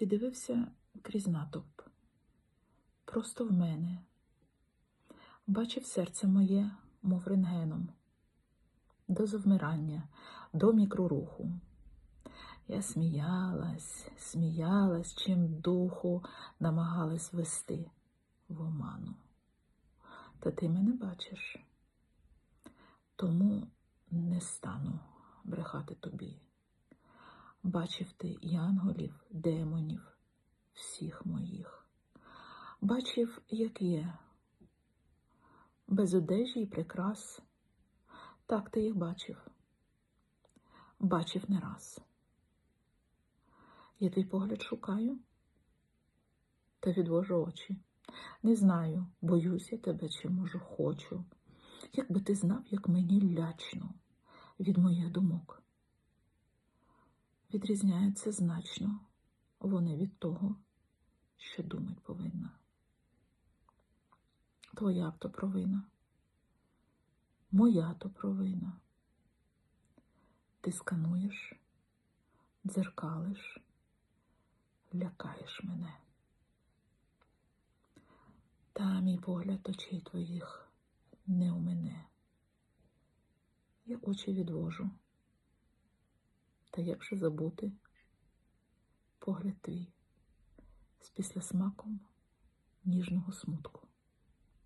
Ти дивився крізь натовп, просто в мене. Бачив серце моє, мов рентгеном, до завмирання, до мікроруху. Я сміялась, сміялась, чим духу намагалась вести в оману. Та ти мене бачиш, тому не стану брехати тобі. Бачив ти янголів, демонів, всіх моїх. Бачив, як є, без одежі і прикрас. Так ти їх бачив. Бачив не раз. Я твій погляд шукаю та відвожу очі. Не знаю, боюся тебе чи, може, хочу. Якби ти знав, як мені лячно від моїх думок. Відрізняються значно вони від того, що думать повинна. Твоя то провина, моя то провина. Ти скануєш, дзеркалиш, лякаєш мене. Та мій погляд очей твоїх не у мене. Я очі відвожу. Та як же забути погляд твій з післясмаком ніжного смутку?